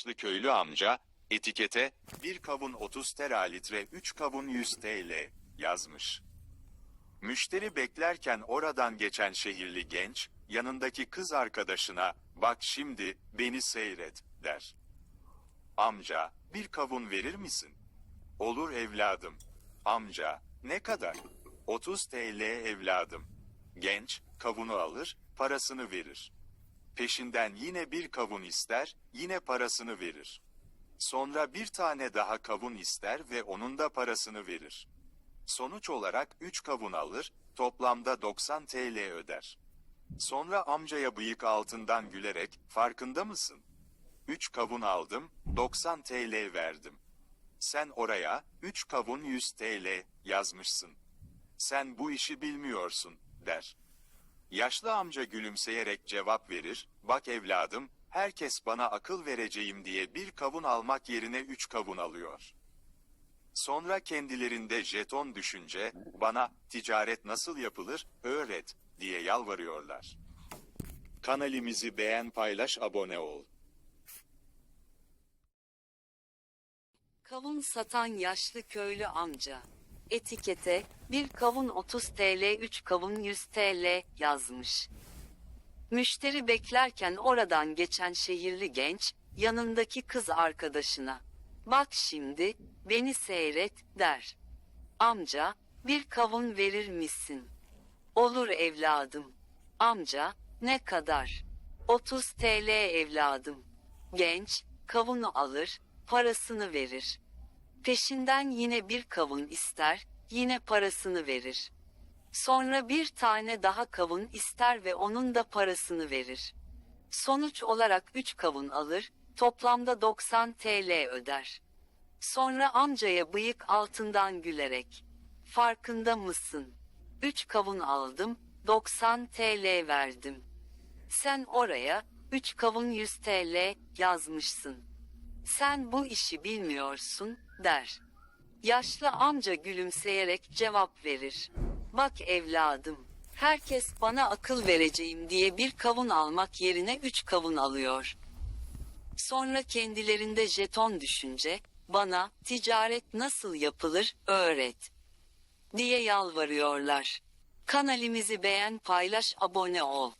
yaşlı köylü amca, etikete, bir kavun 30 teralitre 3 kavun 100 TL yazmış. Müşteri beklerken oradan geçen şehirli genç, yanındaki kız arkadaşına, bak şimdi, beni seyret, der. Amca, bir kavun verir misin? Olur evladım. Amca, ne kadar? 30 TL evladım. Genç, kavunu alır, parasını verir. Peşinden yine bir kavun ister, yine parasını verir. Sonra bir tane daha kavun ister ve onun da parasını verir. Sonuç olarak 3 kavun alır, toplamda 90 TL öder. Sonra amcaya bıyık altından gülerek, farkında mısın? 3 kavun aldım, 90 TL verdim. Sen oraya, 3 kavun 100 TL yazmışsın. Sen bu işi bilmiyorsun, der. Yaşlı amca gülümseyerek cevap verir, bak evladım, herkes bana akıl vereceğim diye bir kavun almak yerine üç kavun alıyor. Sonra kendilerinde jeton düşünce, bana ticaret nasıl yapılır, öğret, diye yalvarıyorlar. Kanalimizi beğen paylaş abone ol. Kavun satan yaşlı köylü amca. Etikete, bir kavun 30 TL 3 kavun 100 TL yazmış. Müşteri beklerken oradan geçen şehirli genç, yanındaki kız arkadaşına. Bak şimdi, beni seyret, der. Amca, bir kavun verir misin? Olur evladım. Amca, ne kadar? 30 TL evladım. Genç, kavunu alır, parasını verir. Peşinden yine bir kavun ister, yine parasını verir. Sonra bir tane daha kavun ister ve onun da parasını verir. Sonuç olarak 3 kavun alır, toplamda 90 TL öder. Sonra amcaya bıyık altından gülerek, farkında mısın? 3 kavun aldım, 90 TL verdim. Sen oraya, 3 kavun 100 TL yazmışsın. Sen bu işi bilmiyorsun, der. Yaşlı amca gülümseyerek cevap verir. Bak evladım, herkes bana akıl vereceğim diye bir kavun almak yerine üç kavun alıyor. Sonra kendilerinde jeton düşünce, bana ticaret nasıl yapılır öğret diye yalvarıyorlar. Kanalimizi beğen paylaş abone ol.